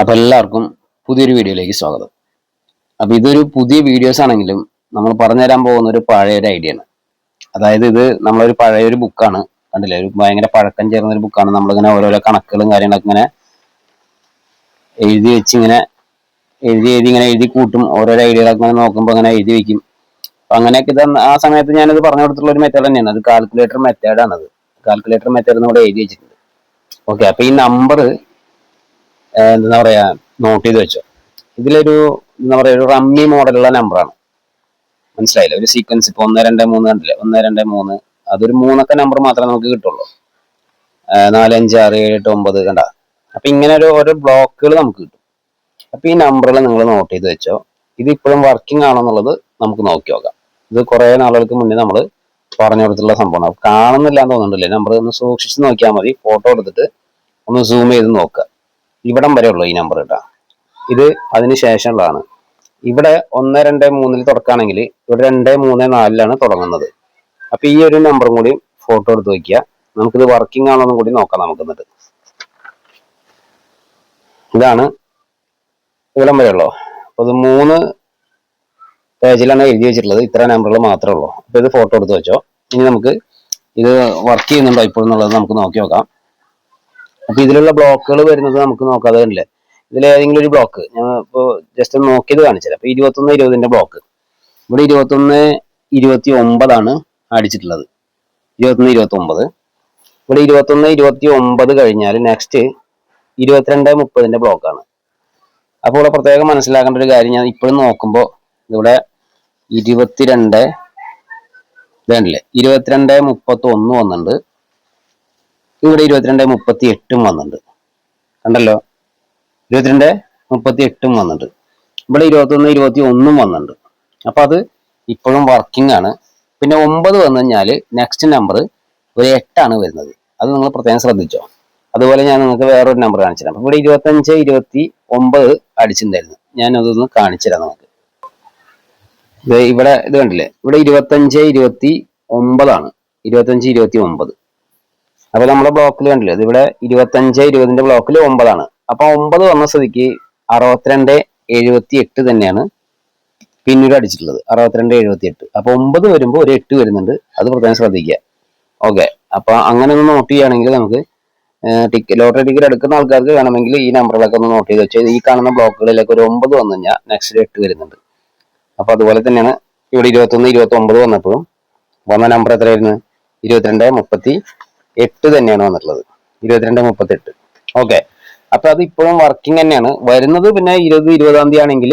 അപ്പൊ എല്ലാവർക്കും പുതിയൊരു വീഡിയോയിലേക്ക് സ്വാഗതം. അപ്പൊ ഇതൊരു പുതിയ വീഡിയോസ് ആണെങ്കിലും നമ്മൾ പറഞ്ഞു തരാൻ പോകുന്ന ഒരു പഴയൊരു ഐഡിയ ആണ്. അതായത് ഇത് നമ്മളൊരു പഴയ ഒരു ബുക്കാണ് കണ്ടില്ലേ? ഒരു ഭയങ്കര പഴക്കം ചേർന്ന ഒരു ബുക്കാണ് നമ്മളിങ്ങനെ ഓരോരോ കണക്കുകളും കാര്യങ്ങളൊക്കെ ഇങ്ങനെ എഴുതി വെച്ച് ഇങ്ങനെ എഴുതി എഴുതി ഇങ്ങനെ എഴുതി കൂട്ടും. ഓരോരോ ഐഡിയകളൊക്കെ ഇങ്ങനെ നോക്കുമ്പോൾ അങ്ങനെ എഴുതി വെക്കും. അങ്ങനെയൊക്കെ ഇത് ആ സമയത്ത് ഞാനിത് പറഞ്ഞു കൊടുത്തിട്ടുള്ള ഒരു മെത്തേഡ് തന്നെയാണ്. അത് കാൽക്കുലേറ്റർ മെത്തേഡാണത് കാൽക്കുലേറ്റർ മെത്തേഡ് കൂടെ എഴുതി വെച്ചിട്ടുണ്ട്. ഓക്കെ അപ്പൊ ഈ നമ്പർ എന്താ പറയാ നോട്ട് ചെയ്ത് വെച്ചോ. ഇതിലൊരു എന്താ പറയാ ഒരു റമ്മി മോഡലുള്ള നമ്പറാണ് മനസ്സിലായില്ല? ഒരു സീക്വൻസ് ഇപ്പൊ ഒന്ന് രണ്ട് മൂന്ന് കണ്ടില്ലേ? ഒന്ന് രണ്ട് മൂന്ന്. അതൊരു മൂന്നൊക്കെ നമ്പർ മാത്രമേ നമുക്ക് കിട്ടുള്ളൂ. നാല് അഞ്ച് ആറ് ഏഴ് എട്ട് ഒമ്പത് കണ്ട? അപ്പൊ ഇങ്ങനെ ഒരു ഓരോ ബ്ലോക്കുകൾ നമുക്ക് കിട്ടും. അപ്പൊ ഈ നമ്പറുകൾ നിങ്ങൾ നോട്ട് ചെയ്ത് വെച്ചോ. ഇത് ഇപ്പോഴും വർക്കിംഗ് ആണോ എന്നുള്ളത് നമുക്ക് നോക്കി നോക്കാം. ഇത് കുറെ നാളുകൾക്ക് മുന്നേ നമ്മൾ പറഞ്ഞു കൊടുത്തിട്ടുള്ള സംഭവമാണ്. കാണുന്നില്ല എന്ന് തോന്നുന്നുണ്ടല്ലേ? നമ്പർ ഒന്ന് സൂക്ഷിച്ച് നോക്കിയാൽ മതി. ഫോട്ടോ എടുത്തിട്ട് ഒന്ന് സൂം ചെയ്ത് നോക്കുക. ഇവിടം വരെ ഉള്ളൂ ഈ നമ്പർ കേട്ടോ ഇത് അതിന് ശേഷമുള്ളതാണ്. ഇവിടെ ഒന്ന് രണ്ട് മൂന്നിൽ തുടക്കുകയാണെങ്കിൽ ഇവിടെ രണ്ട് മൂന്ന് നാലിലാണ് തുടങ്ങുന്നത്. അപ്പൊ ഈ ഒരു നമ്പറും കൂടി ഫോട്ടോ എടുത്ത് വയ്ക്കുക നമുക്കിത് വർക്കിംഗ് ആണോന്നും കൂടി നോക്കാം നമുക്ക് എന്നിട്ട്. ഇതാണ് ഇവിടം വരെ ഉള്ളൂ. അപ്പൊ ഇത് മൂന്ന് പേജിലാണ് എഴുതി വെച്ചിട്ടുള്ളത്. ഇത്ര നമ്പറുകൾ മാത്രമേ ഉള്ളൂ. അപ്പൊ ഇത് ഫോട്ടോ എടുത്ത് വെച്ചോ. ഇനി നമുക്ക് ഇത് വർക്ക് ചെയ്യുന്നുണ്ടോ ഇപ്പോഴെന്നുള്ളത് നമുക്ക് നോക്കി നോക്കാം. അപ്പൊ ഇതിലുള്ള ബ്ലോക്കുകൾ വരുന്നത് നമുക്ക് നോക്കാതെ ഉണ്ടല്ലേ ഇതിൽ ഏതെങ്കിലും ഒരു ബ്ലോക്ക് ഞാൻ ഇപ്പോൾ ജസ്റ്റ് നോക്കിയത് കാണിച്ചത് അപ്പൊ ഇരുപത്തൊന്ന് ഇരുപതിന്റെ ബ്ലോക്ക് ഇവിടെ ഇരുപത്തൊന്ന് ഇരുപത്തി ഒമ്പതാണ് അടിച്ചിട്ടുള്ളത്. ഇരുപത്തൊന്ന് ഇരുപത്തി ഒമ്പത് ഇവിടെ ഇരുപത്തൊന്ന് ഇരുപത്തി ഒമ്പത് കഴിഞ്ഞാൽ നെക്സ്റ്റ് ഇരുപത്തിരണ്ട് മുപ്പതിന്റെ ബ്ലോക്കാണ് അപ്പോൾ ഇവിടെ പ്രത്യേകം മനസ്സിലാക്കേണ്ട ഒരു കാര്യം ഞാൻ ഇപ്പോഴും നോക്കുമ്പോൾ ഇവിടെ ഇരുപത്തിരണ്ട് ഇതല്ലേ ഇരുപത്തിരണ്ട് മുപ്പത്തി ഒന്ന് വന്നിട്ടുണ്ട്. ഇവിടെ ഇരുപത്തിരണ്ട് മുപ്പത്തി എട്ടും വന്നിട്ടുണ്ട്. കണ്ടല്ലോ? ഇരുപത്തിരണ്ട് മുപ്പത്തി എട്ടും വന്നിട്ടുണ്ട്. ഇവിടെ ഇരുപത്തൊന്ന് ഇരുപത്തി ഒന്നും വന്നിട്ടുണ്ട്. അപ്പൊ അത് ഇപ്പോഴും വർക്കിംഗ് ആണ്. പിന്നെ ഒമ്പത് വന്നു കഴിഞ്ഞാൽ നെക്സ്റ്റ് നമ്പർ ഒരു എട്ടാണ് വരുന്നത്. അത് നിങ്ങൾ പ്രത്യേകം ശ്രദ്ധിച്ചോ? അതുപോലെ ഞാൻ നിങ്ങൾക്ക് വേറൊരു നമ്പർ കാണിച്ചു തരാം. അപ്പൊ ഇവിടെ ഇരുപത്തഞ്ച് ഇരുപത്തി ഒമ്പത് അടിച്ചിട്ടുണ്ടായിരുന്നു. ഞാൻ അതൊന്ന് കാണിച്ചു നമുക്ക് നിങ്ങൾക്ക്. ഇവിടെ ഇത് കണ്ടില്ലേ? ഇവിടെ ഇരുപത്തഞ്ച് ഇരുപത്തി ഒമ്പതാണ് ഇരുപത്തഞ്ച് ഇരുപത്തി ഒമ്പത് അപ്പൊ നമ്മുടെ ബ്ലോക്കിൽ കണ്ടില്ലേ? ഇത് ഇവിടെ ഇരുപത്തഞ്ച് ഇരുപതിന്റെ ബ്ലോക്കിൽ ഒമ്പതാണ്. അപ്പൊ ഒമ്പത് വന്ന സ്ഥിതിക്ക് അറുപത്തിരണ്ട് എഴുപത്തി എട്ട് തന്നെയാണ് പിന്നീട് അടിച്ചിട്ടുള്ളത്. അറുപത്തിരണ്ട് എഴുപത്തി എട്ട് അപ്പൊ ഒമ്പത് വരുമ്പോൾ ഒരു എട്ട് വരുന്നുണ്ട്. അത് പ്രത്യേകം ശ്രദ്ധിക്കുക. ഓക്കെ. അപ്പൊ അങ്ങനെ ഒന്ന് നോട്ട് ചെയ്യുകയാണെങ്കിൽ നമുക്ക് ടിക്കറ്റ് ലോട്ടറി ടിക്കറ്റ് എടുക്കുന്ന ആൾക്കാർക്ക് വേണമെങ്കിൽ ഈ നമ്പറുകളൊക്കെ ഒന്ന് നോട്ട് ചെയ്ത് വെച്ചാൽ ഈ കാണുന്ന ബ്ലോക്കുകളിലേക്ക് ഒരു ഒമ്പത് വന്നു കഴിഞ്ഞാൽ നെക്സ്റ്റ് എട്ട് വരുന്നുണ്ട്. അപ്പൊ അതുപോലെ തന്നെയാണ് ഇവിടെ ഇരുപത്തൊന്ന് ഇരുപത്തി ഒമ്പത് വന്നപ്പോഴും വന്ന നമ്പർ എത്രയായിരുന്നു? ഇരുപത്തിരണ്ട് മുപ്പത്തി എട്ട് തന്നെയാണ് വന്നിട്ടുള്ളത്. ഇരുപത്തിരണ്ട് മുപ്പത്തി എട്ട് ഓക്കെ അപ്പൊ അത് ഇപ്പോഴും വർക്കിംഗ് തന്നെയാണ്. വരുന്നത് പിന്നെ ഇരുപത് ഇരുപതാം തീയതി ആണെങ്കിൽ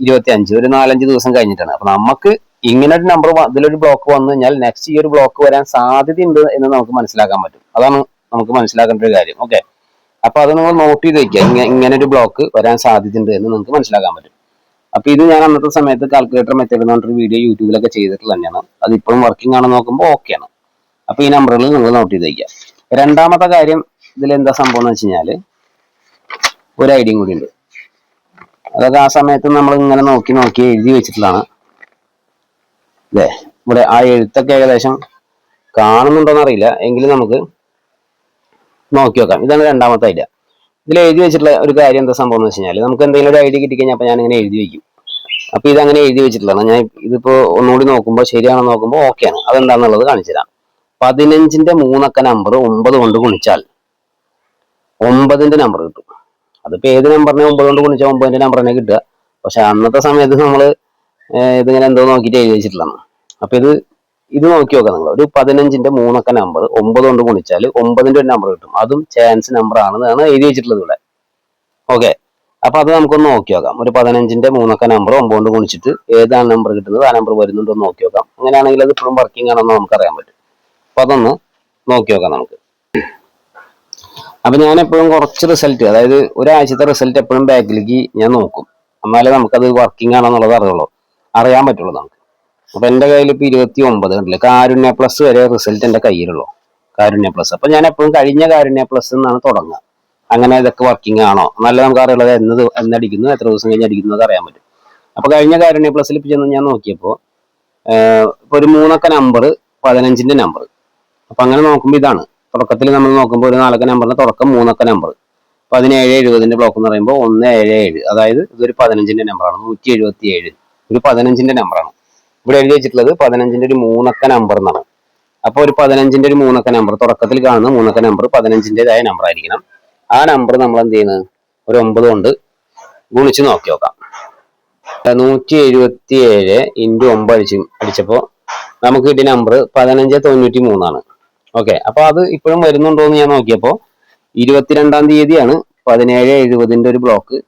ഇരുപത്തി അഞ്ച് ഒരു നാലഞ്ച് ദിവസം കഴിഞ്ഞിട്ടാണ്. അപ്പൊ നമുക്ക് ഇങ്ങനെ ഒരു നമ്പർ ഇതിലൊരു ബ്ലോക്ക് വന്നു കഴിഞ്ഞാൽ നെക്സ്റ്റ് ഈ ഒരു ബ്ലോക്ക് വരാൻ സാധ്യതയുണ്ട് എന്ന് നമുക്ക് മനസ്സിലാക്കാൻ പറ്റും. അതാണ് നമുക്ക് മനസ്സിലാക്കേണ്ട ഒരു കാര്യം. ഓക്കെ അപ്പൊ അത് നിങ്ങൾ നോട്ട് ചെയ്ത് വെക്കുക. ഇങ്ങനെ ഒരു ബ്ലോക്ക് വരാൻ സാധ്യതയുണ്ട് എന്ന് നിങ്ങൾക്ക് മനസ്സിലാക്കാൻ പറ്റും. അപ്പൊ ഇത് ഞാൻ അന്നത്തെ സമയത്ത് കാൽക്കുലേറ്റർ മെത്തേഡ് എന്ന് പറഞ്ഞൊരു വീഡിയോ യൂട്യൂബിലൊക്കെ ചെയ്തിട്ടുള്ള തന്നെയാണ്. അത് ഇപ്പോഴും വർക്കിംഗ് ആണെന്ന് നോക്കുമ്പോൾ ഓക്കെയാണ് അപ്പൊ ഈ നമ്പറുകൾ നിങ്ങൾ നോട്ട് ചെയ്ത് വയ്ക്കുക. രണ്ടാമത്തെ കാര്യം ഇതിൽ എന്താ സംഭവം എന്ന് വെച്ച് കഴിഞ്ഞാൽ ഒരു ഐഡിയും കൂടി ഉണ്ട്. അതൊക്കെ ആ സമയത്ത് നമ്മൾ ഇങ്ങനെ നോക്കി നോക്കി എഴുതി വെച്ചിട്ടുള്ളതാണ്. അല്ലേ ഇവിടെ ആ എഴുത്തൊക്കെ ഏകദേശം കാണുന്നുണ്ടോന്ന് അറിയില്ല. എങ്കിലും നമുക്ക് നോക്കി നോക്കാം. ഇതാണ് രണ്ടാമത്തെ ഐഡിയ. ഇതിൽ എഴുതി വെച്ചിട്ടുള്ള ഒരു കാര്യം എന്താ സംഭവം എന്ന് വെച്ച് കഴിഞ്ഞാൽ നമുക്ക് എന്തെങ്കിലും ഒരു ഐഡിയ കിട്ടിക്കഴിഞ്ഞാൽ ഞാൻ ഇങ്ങനെ എഴുതി വയ്ക്കും. അപ്പൊ ഇതങ്ങനെ എഴുതി വെച്ചിട്ടുള്ളതാണ്. ഞാൻ ഇതിപ്പോ ഒന്നുകൂടി നോക്കുമ്പോൾ ശരിയാണെന്ന് നോക്കുമ്പോൾ ഓക്കെയാണ്. അതെന്താന്നുള്ളത് കാണിച്ചു തരാം. പതിനഞ്ചിന്റെ മൂന്നക്ക നമ്പർ ഒമ്പത് കൊണ്ട് ഗുണിച്ചാൽ ഒമ്പതിന്റെ നമ്പർ കിട്ടും. അതിപ്പോ ഏത് നമ്പറിനെ ഒമ്പത് കൊണ്ട് ഗുണിച്ചാൽ ഒമ്പതിന്റെ നമ്പർ തന്നെ കിട്ടുക? പക്ഷെ അന്നത്തെ സമയത്ത് നമ്മൾ ഇതിങ്ങനെ എന്തോ നോക്കിയിട്ട് എഴുതി അപ്പൊ ഇത് ഇത് നോക്കി നോക്കാം നിങ്ങൾ. ഒരു പതിനഞ്ചിന്റെ മൂന്നക്ക നമ്പർ ഒമ്പത് കൊണ്ട് ഗുണിച്ചാൽ ഒമ്പതിന്റെ ഒരു നമ്പർ കിട്ടും. അതും ചാൻസ് നമ്പർ ആണെന്നാണ് എഴുതി വെച്ചിട്ടുള്ളത് ഇവിടെ. ഓക്കെ. അപ്പൊ അത് നമുക്കൊന്ന് നോക്കി നോക്കാം. ഒരു പതിനഞ്ചിന്റെ മൂന്നക്ക നമ്പർ ഒമ്പത് കൊണ്ട് ഗുണിച്ചിട്ട് ഏതാണ് നമ്പർ കിട്ടുന്നത്? ആ നമ്പർ വരുന്നുണ്ടോ നോക്കി നോക്കാം. അങ്ങനെയാണെങ്കിൽ അത് ഇപ്പോഴും വർക്കിംഗ് ആണെന്ന് നമുക്ക് അറിയാൻ പറ്റും. അപ്പൊ അതൊന്ന് നോക്കി നോക്കാം നമുക്ക്. അപ്പൊ ഞാൻ എപ്പോഴും കുറച്ച് റിസൾട്ട് അതായത് ഒരാഴ്ചത്തെ റിസൾട്ട് എപ്പോഴും ബാക്കിലേക്ക് ഞാൻ നോക്കും. എന്നാലേ നമുക്കത് വർക്കിംഗ് ആണെന്നുള്ളത് അറിയുള്ളൂ. അറിയാൻ പറ്റുള്ളൂ നമുക്ക്. അപ്പൊ എന്റെ കയ്യിൽ ഇപ്പൊ ഇരുപത്തി ഒമ്പത് കണ്ടില്ലേ? കാരുണ്യ പ്ലസ് വരെ റിസൾട്ട് എന്റെ കയ്യിലുള്ളൂ. കാരുണ്യ പ്ലസ് അപ്പൊ ഞാൻ എപ്പോഴും കഴിഞ്ഞ കാരുണ്യ പ്ലസ് എന്നാണ് തുടങ്ങുക. അങ്ങനെ ഇതൊക്കെ വർക്കിംഗ് ആണോ? നല്ല നമുക്ക് അറിയുള്ളത് എന്നത് എന്നടിക്കുന്നു എത്ര ദിവസം കഴിഞ്ഞ് അടിക്കുന്നു അറിയാൻ പറ്റും. അപ്പോൾ കഴിഞ്ഞ കാരുണ്യ പ്ലസിൽ ഇപ്പൊ ചെന്ന് ഞാൻ നോക്കിയപ്പോൾ ഇപ്പോൾ ഒരു മൂന്നൊക്കെ നമ്പർ പതിനഞ്ചിന്റെ നമ്പർ അപ്പൊ അങ്ങനെ നോക്കുമ്പോൾ ഇതാണ്. തുടക്കത്തിൽ നമ്മൾ നോക്കുമ്പോൾ ഒരു നാലക്ക നമ്പറിന്റെ തുടക്കം മൂന്നക്ക നമ്പർ അപ്പൊ അതിന് ഏഴ് എഴുപതിന്റെ ബ്ലോക്ക് എന്ന് പറയുമ്പോൾ ഒന്ന് ഏഴ് ഏഴ്. അതായത് ഇതൊരു പതിനഞ്ചിന്റെ നമ്പറാണ് നൂറ്റി എഴുപത്തി ഏഴ് ഒരു പതിനഞ്ചിന്റെ നമ്പറാണ് ഇവിടെ എഴുതി വെച്ചിട്ടുള്ളത് പതിനഞ്ചിന്റെ ഒരു മൂന്നക്ക നമ്പർ എന്നാണ്. അപ്പോൾ ഒരു പതിനഞ്ചിന്റെ ഒരു മൂന്നക്ക നമ്പർ തുടക്കത്തിൽ കാണുന്ന മൂന്നക്ക നമ്പർ പതിനഞ്ചിന്റേതായ നമ്പർ ആയിരിക്കണം. ആ നമ്പർ നമ്മൾ എന്ത് ചെയ്യുന്നത് ഒരു ഒമ്പത് കൊണ്ട് ഗുണിച്ച് നോക്കി നോക്കാം. നൂറ്റി എഴുപത്തി ഏഴ് ഇന്റു ഒമ്പത് അടിച്ച് അടിച്ചപ്പോൾ നമുക്ക് കിട്ടിയ നമ്പർ പതിനഞ്ച് തൊണ്ണൂറ്റി മൂന്നാണ് ഓക്കെ അപ്പൊ അത് ഇപ്പോഴും വരുന്നുണ്ടോ എന്ന് ഞാൻ നോക്കിയപ്പോൾ ഇരുപത്തിരണ്ടാം തീയതിയാണ് പതിനേഴ് എഴുപതിന്റെ ഒരു ബ്ലോക്ക്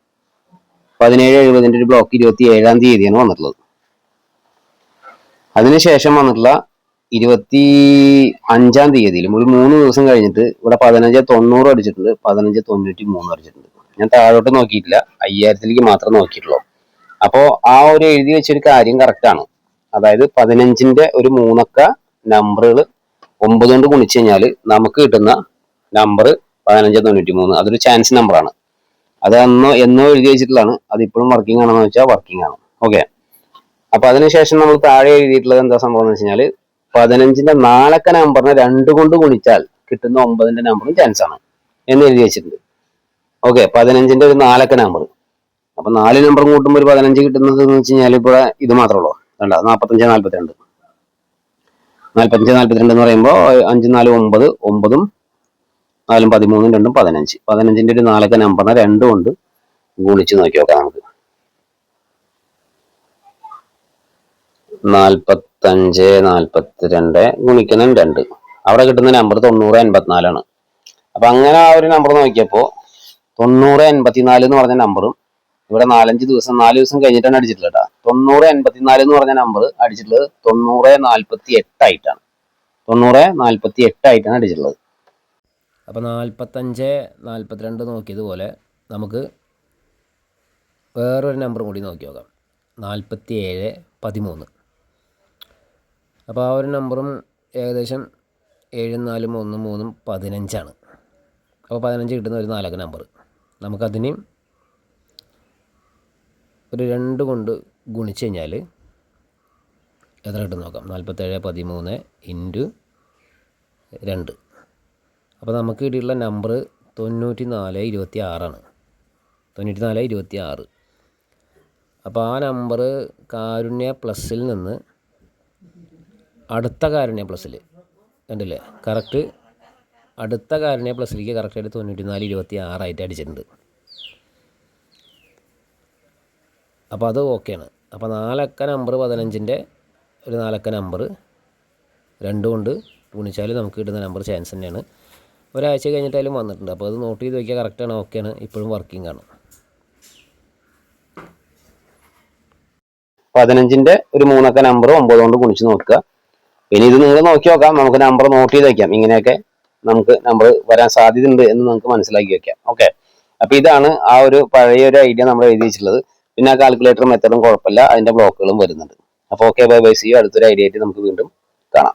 പതിനേഴ് എഴുപതിന്റെ ഒരു ബ്ലോക്ക് ഇരുപത്തി ഏഴാം തീയതിയാണ് വന്നിട്ടുള്ളത്. അതിനുശേഷം വന്നിട്ടുള്ള ഇരുപത്തി അഞ്ചാം തീയതിയിലും ഒരു മൂന്ന് ദിവസം കഴിഞ്ഞിട്ട് ഇവിടെ പതിനഞ്ച് തൊണ്ണൂറ് അടിച്ചിട്ടുണ്ട് പതിനഞ്ച് തൊണ്ണൂറ്റി മൂന്ന് അടിച്ചിട്ടുണ്ട്. ഞാൻ താഴോട്ട് നോക്കിയിട്ടില്ല അയ്യായിരത്തിലേക്ക് മാത്രം നോക്കിയിട്ടുള്ളൂ. അപ്പോ ആ ഒരു എഴുതി വെച്ചൊരു കാര്യം കറക്റ്റ് ആണ്. അതായത് പതിനഞ്ചിന്റെ ഒരു മൂന്നക്ക നമ്പറുകൾ ഒമ്പത് കൊണ്ട് ഗുണിച്ചു കഴിഞ്ഞാൽ നമുക്ക് കിട്ടുന്ന നമ്പർ പതിനഞ്ച് തൊണ്ണൂറ്റി മൂന്ന് അതൊരു ചാൻസ് നമ്പറാണ് അത് അന്നോ എന്നോ എഴുതി വെച്ചിട്ടുള്ളതാണ്. അത് ഇപ്പോഴും വർക്കിംഗ് ആണെന്ന് വെച്ചാൽ വർക്കിംഗ് ആണ്. ഓക്കെ അപ്പൊ അതിനുശേഷം നമ്മൾ താഴെ എഴുതിയിട്ടുള്ളത് എന്താ സംഭവം എന്ന് വെച്ച് കഴിഞ്ഞാൽ പതിനഞ്ചിന്റെ നാലക്ക നമ്പറിനെ രണ്ട് കൊണ്ട് ഗുണിച്ചാൽ കിട്ടുന്ന ഒമ്പതിന്റെ നമ്പറും ചാൻസ് ആണ് എന്ന് എഴുതി വെച്ചിട്ടുണ്ട്. ഓക്കെ പതിനഞ്ചിന്റെ ഒരു നാലക്ക നമ്പർ അപ്പൊ നാല് നമ്പറും കൂട്ടുമ്പോൾ ഒരു പതിനഞ്ച് കിട്ടുന്നത് എന്ന് വെച്ച് കഴിഞ്ഞാൽ ഇപ്പോൾ ഇത് മാത്രമേ ഉള്ളൂ. വേണ്ട നാൽപ്പത്തഞ്ച് നാൽപ്പത്തിരണ്ട് നാൽപ്പത്തഞ്ച് നാൽപ്പത്തിരണ്ട് എന്ന് പറയുമ്പോൾ അഞ്ച് നാല് ഒമ്പത് ഒമ്പതും നാലും പതിമൂന്നും രണ്ടും പതിനഞ്ച്. പതിനഞ്ചിന്റെ ഒരു നാലൊക്കെ നമ്പർ രണ്ടും ഉണ്ട്. ഗുണിച്ച് നോക്കി നോക്കാം നമുക്ക്. നാൽപ്പത്തഞ്ച് നാൽപ്പത്തിരണ്ട് ഗുണിക്കണം രണ്ട്. അവിടെ കിട്ടുന്ന നമ്പർ തൊണ്ണൂറ് എൺപത്തിനാലാണ്. അപ്പൊ അങ്ങനെ ആ ഒരു നമ്പർ നോക്കിയപ്പോൾ തൊണ്ണൂറ് എൺപത്തിനാല് എന്ന് പറഞ്ഞ നമ്പറും ഇവിടെ നാലഞ്ച് ദിവസം നാല് ദിവസം കഴിഞ്ഞിട്ടാണ് അടിച്ചിട്ടുള്ളത് കേട്ടോ. തൊണ്ണൂറ് എൺപത്തിനാല് എന്ന് പറഞ്ഞ നമ്പർ അടിച്ചിട്ടുള്ളത് തൊണ്ണൂറ് നാൽപ്പത്തി എട്ടായിട്ടാണ് തൊണ്ണൂറ് നാൽപ്പത്തി എട്ടായിട്ടാണ് അടിച്ചിട്ടുള്ളത്. അപ്പോൾ നാൽപ്പത്തഞ്ച് നാൽപ്പത്തിരണ്ട് നോക്കിയതുപോലെ നമുക്ക് വേറൊരു നമ്പറും കൂടി നോക്കി നോക്കാം. നാൽപ്പത്തി ഏഴ് പതിമൂന്ന്. അപ്പോൾ ആ ഒരു നമ്പറും ഏകദേശം ഏഴും നാലും ഒന്നും മൂന്നും പതിനഞ്ചാണ്. അപ്പോൾ പതിനഞ്ച് കിട്ടുന്ന ഒരു നാലക്ക നമ്പർ നമുക്കതിനെയും ഒരു രണ്ട് കൊണ്ട് ഗുണിച്ച് കഴിഞ്ഞാൽ എത്ര കിട്ടും നോക്കാം? നാൽപ്പത്തേഴ് പതിമൂന്ന് ഇന്റു രണ്ട്. അപ്പോൾ നമുക്ക് കിട്ടിയിട്ടുള്ള നമ്പർ തൊണ്ണൂറ്റി നാല് ഇരുപത്തി ആറാണ് തൊണ്ണൂറ്റി നാല് ഇരുപത്തി ആറ് അപ്പോൾ ആ നമ്പർ കാരുണ്യ പ്ലസ്സിൽ നിന്ന് അടുത്ത കാരുണ്യ പ്ലസ്സിൽ കണ്ടില്ലേ? കറക്റ്റ് അടുത്ത കാരുണ്യ പ്ലസ്സിലേക്ക് കറക്റ്റായിട്ട് തൊണ്ണൂറ്റി നാല് ഇരുപത്തി ആറായിട്ട് അടിച്ചിട്ടുണ്ട്. അപ്പോൾ അത് ഓക്കെയാണ്. അപ്പോൾ നാലക്ക നമ്പർ പതിനഞ്ചിന്റെ ഒരു നാലക്ക നമ്പർ. രണ്ടും കൊണ്ട് ഗുണിച്ചാൽ നമുക്ക് കിട്ടുന്ന നമ്പർ ചാൻസ് തന്നെയാണ്. ഒരാഴ്ച കഴിഞ്ഞിട്ടായാലും വന്നിട്ടുണ്ട്. അപ്പോൾ അത് നോട്ട് ചെയ്ത് നോക്കിയാൽ കറക്റ്റാണ് ഓക്കെയാണ് ഇപ്പോഴും വർക്കിംഗ് ആണ്. പതിനഞ്ചിന്റെ ഒരു മൂന്നക്ക നമ്പർ ഒമ്പത് കൊണ്ട് ഗുണിച്ച് നോക്കുക. പിന്നെ ഇത് നിങ്ങൾ നോക്കി നോക്കാം. നമുക്ക് നമ്പർ നോട്ട് ചെയ്ത് വയ്ക്കാം. ഇങ്ങനെയൊക്കെ നമുക്ക് നമ്പർ വരാൻ സാധ്യതയുണ്ട് എന്ന് നമുക്ക് മനസ്സിലാക്കി വെക്കാം ഓക്കെ അപ്പോൾ ഇതാണ് ആ ഒരു പഴയ ഒരു ഐഡിയ നമ്മൾ എഴുതി വെച്ചിട്ടുള്ളത്. പിന്നെ ആ കാൽക്കുലേറ്റർ മെത്തഡും കുഴപ്പമില്ല. അതിന്റെ ബ്ലോക്കുകളും വരുന്നുണ്ട്. അപ്പോൾ ഓക്കെ ബൈ ബൈ സി അടുത്തൊരു ഐഡിയ ആയിട്ട് നമുക്ക് വീണ്ടും കാണാം.